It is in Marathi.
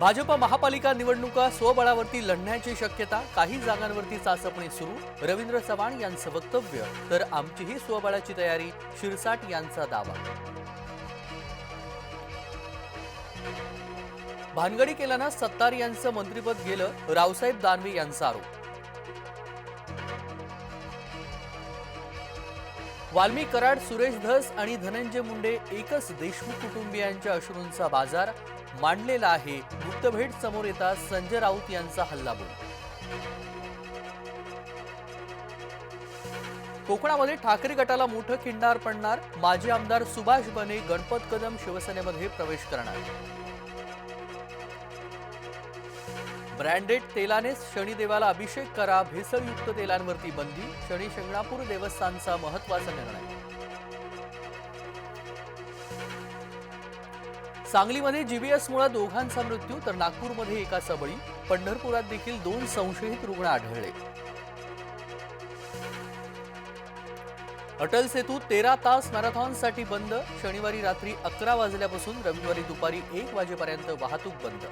भाजप महापालिका निवडणुका स्वबळावरती लढण्याची शक्यता काही जागांवरती चाचपणी सुरू रवींद्र चव्हाण यांचं वक्तव्य तर आमचीही स्वबळाची तयारी शिरसाट यांचा दावा. भानगडी केल्यानं सत्तार यांचं मंत्रिपद गेलं रावसाहेब दानवे यांचा आरोप. वाल्मी कराड सुरेश धस आणि धनंजय मुंडे एकच देशमुख कुटुंबियांच्या अश्रूंचा बाजार मांडलेला आहे. गुप्तभेट समोर येतात संजय राऊत यांचा हल्लाबोल. कोकणामध्ये ठाकरे गटाला मोठं खिंडार पडणार. माजी आमदार सुभाष बने गणपत कदम शिवसेनेमध्ये प्रवेश करणार. ब्रँडेड तेलानेच शनिदेवाला अभिषेक करा. भेसळयुक्त तेलांवरती बंदी. शनी शिंगणापूर देवस्थानचा महत्त्वाचा निर्णय. सांगलीमध्ये जीबीएसमुळे दोघांचा मृत्यू तर नागपूरमध्ये एकाचा बळी पंढरपुरात देखील दोन संशयित रुग्ण आढळले. अटल सेतू तेरा तास मॅरेथॉनसाठी बंद. शनिवारी रात्री अकरा वाजल्यापासून रविवारी दुपारी एक वाजेपर्यंत वाहतूक बंद.